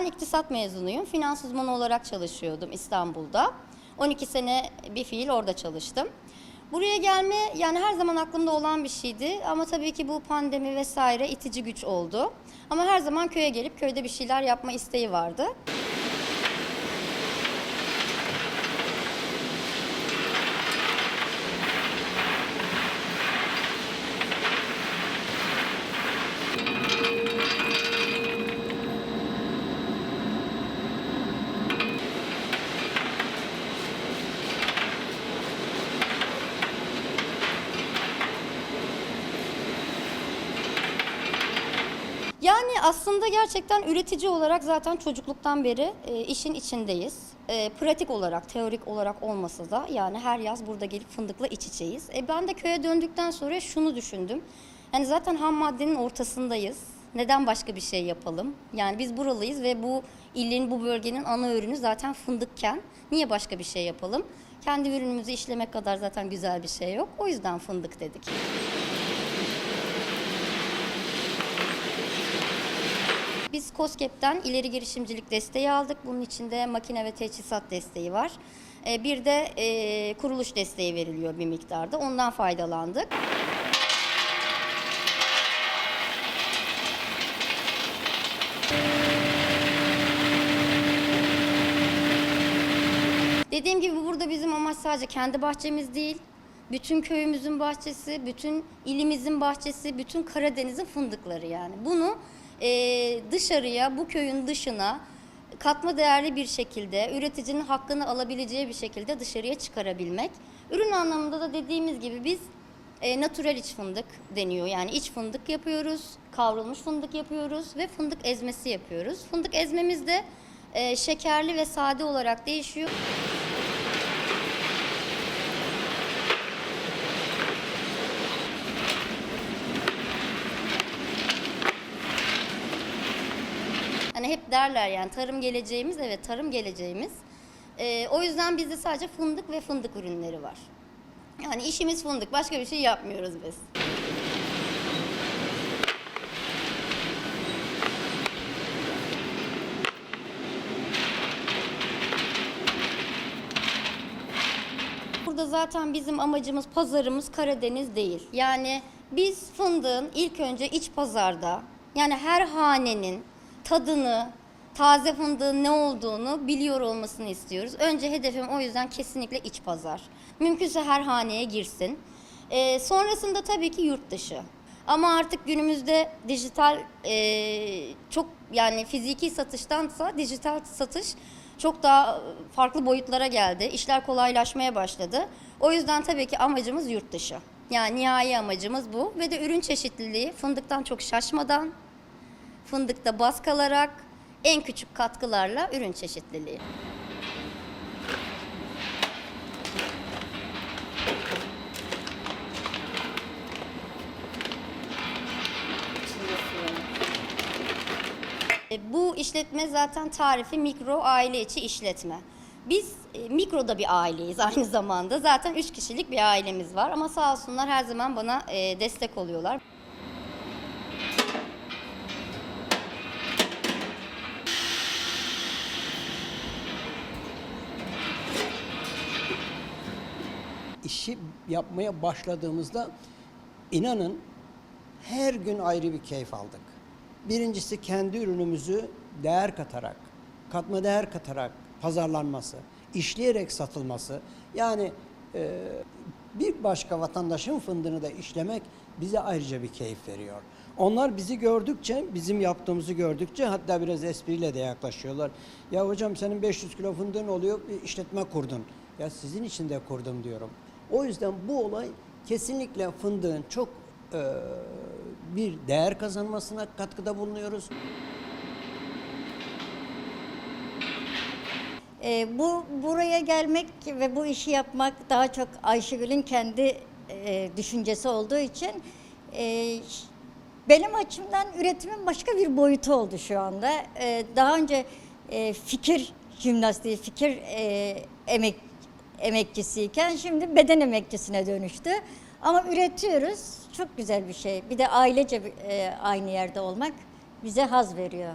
Ben iktisat mezunuyum. Finans uzmanı olarak çalışıyordum İstanbul'da. 12 sene bir fiil orada çalıştım. Buraya gelme yani her zaman aklımda olan bir şeydi ama tabii ki bu pandemi vesaire itici güç oldu. Ama her zaman köye gelip köyde bir şeyler yapma isteği vardı. Aslında gerçekten üretici olarak zaten çocukluktan beri e, işin içindeyiz. E, pratik olarak, teorik olarak olmasa da yani her yaz burada gelip fındıkla iç içeyiz. E, ben de köye döndükten sonra şunu düşündüm. Yani zaten ham maddenin ortasındayız. Neden başka bir şey yapalım? Yani biz buralıyız ve bu ilin, bu bölgenin ana ürünü zaten fındıkken niye başka bir şey yapalım? Kendi ürünümüzü işlemek kadar zaten güzel bir şey yok. O yüzden fındık dedik. Biz COSGAP'ten ileri girişimcilik desteği aldık. Bunun içinde makine ve teçhizat desteği var. Ee, Bir de e, kuruluş desteği veriliyor bir miktarda. Ondan faydalandık. Dediğim gibi burada bizim amaç sadece kendi bahçemiz değil. Bütün köyümüzün bahçesi, bütün ilimizin bahçesi, bütün Karadeniz'in fındıkları yani. Bunu e, dışarıya, bu köyün dışına katma değerli bir şekilde, üreticinin hakkını alabileceği bir şekilde dışarıya çıkarabilmek. Ürün anlamında da dediğimiz gibi biz e, natural iç fındık deniyor. Yani iç fındık yapıyoruz, kavrulmuş fındık yapıyoruz ve fındık ezmesi yapıyoruz. Fındık ezmemiz de e, şekerli ve sade olarak değişiyor. Derler yani tarım geleceğimiz, evet tarım geleceğimiz. Ee, o yüzden bizde sadece fındık ve fındık ürünleri var. Yani işimiz fındık, başka bir şey yapmıyoruz biz. Burada zaten bizim amacımız pazarımız Karadeniz değil. Yani biz fındığın ilk önce iç pazarda yani her hanenin tadını, taze fındığın ne olduğunu biliyor olmasını istiyoruz. Önce hedefim o yüzden kesinlikle iç pazar. Mümkünse her haneye girsin. Ee, sonrasında tabii ki yurt dışı. Ama artık günümüzde dijital e, çok yani fiziki satıştansa dijital satış çok daha farklı boyutlara geldi. İşler kolaylaşmaya başladı. O yüzden tabii ki amacımız yurt dışı. Yani nihai amacımız bu ve de ürün çeşitliliği fındıktan çok şaşmadan, fındıkta baz kalarak en küçük katkılarla ürün çeşitliliği. E, Bu işletme zaten tarifi mikro aile içi işletme. Biz e, mikroda bir aileyiz aynı zamanda. Zaten üç kişilik bir ailemiz var ama sağ olsunlar her zaman bana e, destek oluyorlar. İşi yapmaya başladığımızda inanın her gün ayrı bir keyif aldık. Birincisi kendi ürünümüzü değer katarak, katma değer katarak pazarlanması, işleyerek satılması. Yani e, bir başka vatandaşın fındığını da işlemek bize ayrıca bir keyif veriyor. Onlar bizi gördükçe, bizim yaptığımızı gördükçe hatta biraz espriyle de yaklaşıyorlar. Ya hocam senin 500 kilo fındığın oluyor, bir işletme kurdun. Ya sizin için de kurdum diyorum. O yüzden bu olay kesinlikle fındığın çok e, bir değer kazanmasına katkıda bulunuyoruz. E, bu buraya gelmek ve bu işi yapmak daha çok Ayşegül'ün kendi e, düşüncesi olduğu için e, benim açımdan üretimin başka bir boyutu oldu şu anda. E, daha önce e, fikir jimnastiği, fikir e, emek emekçisiyken şimdi beden emekçisine dönüştü. Ama üretiyoruz. Çok güzel bir şey. Bir de ailece e, aynı yerde olmak bize haz veriyor.